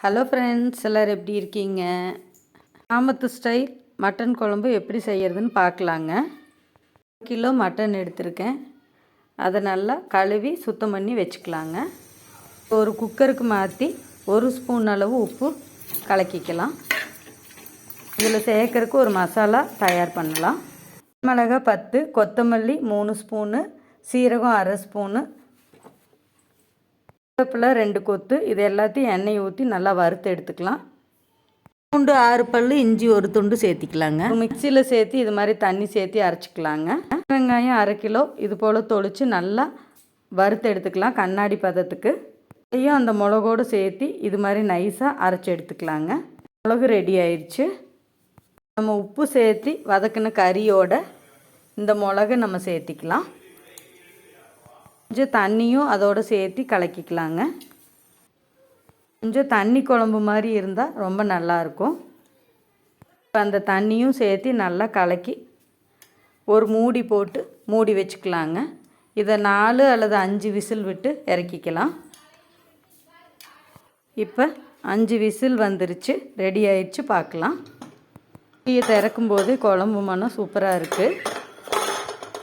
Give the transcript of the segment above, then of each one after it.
Hello friends எல்லோரும் எப்படி இருக்கீங்க? கிராமத்து ஸ்டைல் மட்டன் குழம்பு எப்படி செய்கிறதுன்னு பார்க்கலாங்க. கிலோ மட்டன் எடுத்திருக்கேன். அதை நல்லா கழுவி சுத்தம் பண்ணி வச்சுக்கலாங்க. ஒரு குக்கருக்கு மாற்றி ஒரு ஸ்பூன் அளவு உப்பு கலக்கிக்கலாம். இதில் சேர்க்கறக்கு ஒரு மசாலா தயார் பண்ணலாம். மிளகா பத்து கொத்தமல்லி மூணு ஸ்பூனு சீரகம் அரை ஸ்பூனு கருவேப்பிலை ரெண்டு கொத்து இது எல்லாத்தையும் எண்ணெய் ஊற்றி நல்லா வறுத்து எடுத்துக்கலாம். பூண்டு ஆறு பல் இஞ்சி ஒரு துண்டு சேர்த்திக்கலாங்க. மிக்சியில் சேர்த்து இது மாதிரி தண்ணி சேர்த்து அரைச்சிக்கலாங்க. வெங்காயம் அரை கிலோ இது போல் தொளித்து நல்லா வறுத்து எடுத்துக்கலாம் கண்ணாடி பதத்துக்கு. அதையும் அந்த மிளகோடு சேர்த்து இது மாதிரி நைஸாக அரைச்சி எடுத்துக்கலாங்க. மிளகு ரெடி ஆயிடுச்சு நம்ம உப்பு சேர்த்து வதக்கின கறியோட இந்த மிளகு நம்ம சேர்த்திக்கலாம். கொஞ்சம் தண்ணியும் அதோடு சேர்த்து கலக்கிக்கலாங்க. கொஞ்சம் தண்ணி குழம்பு மாதிரி இருந்தால் ரொம்ப நல்லாயிருக்கும் இப்போ அந்த தண்ணியும் சேர்த்து நல்லா கலக்கி ஒரு மூடி போட்டு மூடி வச்சுக்கலாங்க. இதை நாலு அல்லது அஞ்சு விசில் விட்டு இறக்கிக்கலாம். இப்போ அஞ்சு விசில் வந்துருச்சு. ரெடி ஆயிடுச்சு பார்க்கலாம் திறக்கும்போது குழம்பு மனம் சூப்பராக இருக்குது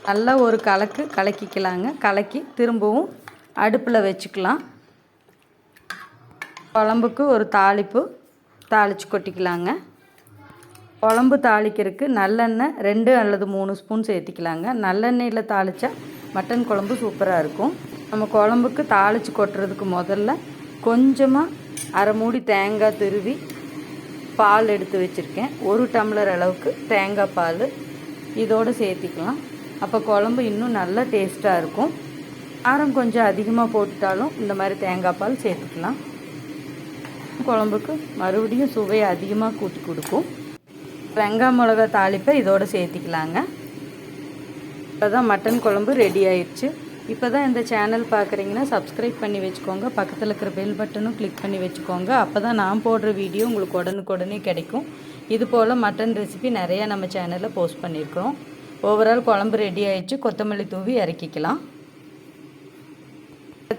நல்லா ஒரு கலக்கு கலக்கிக்கலாங்க. கலக்கி திரும்பவும் அடுப்பில் வச்சுக்கலாம். குழம்புக்கு ஒரு தாளிப்பு தாளித்து கொட்டிக்கலாங்க. குழம்பு தாளிக்கிறதுக்கு நல்லெண்ணெய் ரெண்டு அல்லது மூணு ஸ்பூன் சேர்த்திக்கலாங்க. நல்லெண்ணெயில் தாளித்தா மட்டன் குழம்பு சூப்பராக இருக்கும். நம்ம குழம்புக்கு தாளித்து கொட்டுறதுக்கு முதல்ல கொஞ்சமாக அரை மூடி தேங்காய் துருவி பால் எடுத்து வச்சுருக்கேன். ஒரு டம்ளர் அளவுக்கு தேங்காய் பால். இதோடு சேர்த்திக்கலாம். அப்போ குழம்பு இன்னும் நல்லா டேஸ்ட்டாக இருக்கும். ஆரம் கொஞ்சம் அதிகமாக போட்டுட்டாலும் இந்த மாதிரி தேங்காய் பால் சேர்த்துக்கலாம். குழம்புக்கு மறுபடியும் சுவையை அதிகமாக கூட்டி கொடுக்கும். வெங்காய மிளகா தாளிப்பை இதோடு சேர்த்திக்கலாங்க. இப்போ தான் மட்டன் குழம்பு ரெடி ஆயிடுச்சு இப்போ தான் இந்த சேனல் பார்க்குறீங்கன்னா சப்ஸ்கிரைப் பண்ணி வச்சுக்கோங்க. பக்கத்தில் இருக்கிற பெல் பட்டனும் கிளிக் பண்ணி வச்சுக்கோங்க. அப்போ தான் நான் போடுற வீடியோ உங்களுக்கு உடனுக்குடனே கிடைக்கும். இது போல் மட்டன் ரெசிபி நிறையா நம்ம சேனலில் போஸ்ட் பண்ணியிருக்கிறோம். ஓவரால் குழம்பு ரெடி ஆயிடுச்சு. கொத்தமல்லி தூவி இறக்கிக்கலாம்.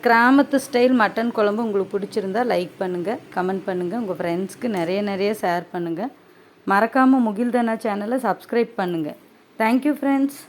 கிராமத்து ஸ்டைல் மட்டன் குழம்பு உங்களுக்கு பிடிச்சிருந்தா லைக் பண்ணுங்கள் கமெண்ட் பண்ணுங்கள் உங்கள் ஃப்ரெண்ட்ஸ்க்கு நிறைய நிறைய ஷேர் பண்ணுங்கள் மறக்காமல் முகில்தனா சேனலை சப்ஸ்கிரைப் பண்ணுங்கள் தேங்க்யூ ஃப்ரெண்ட்ஸ்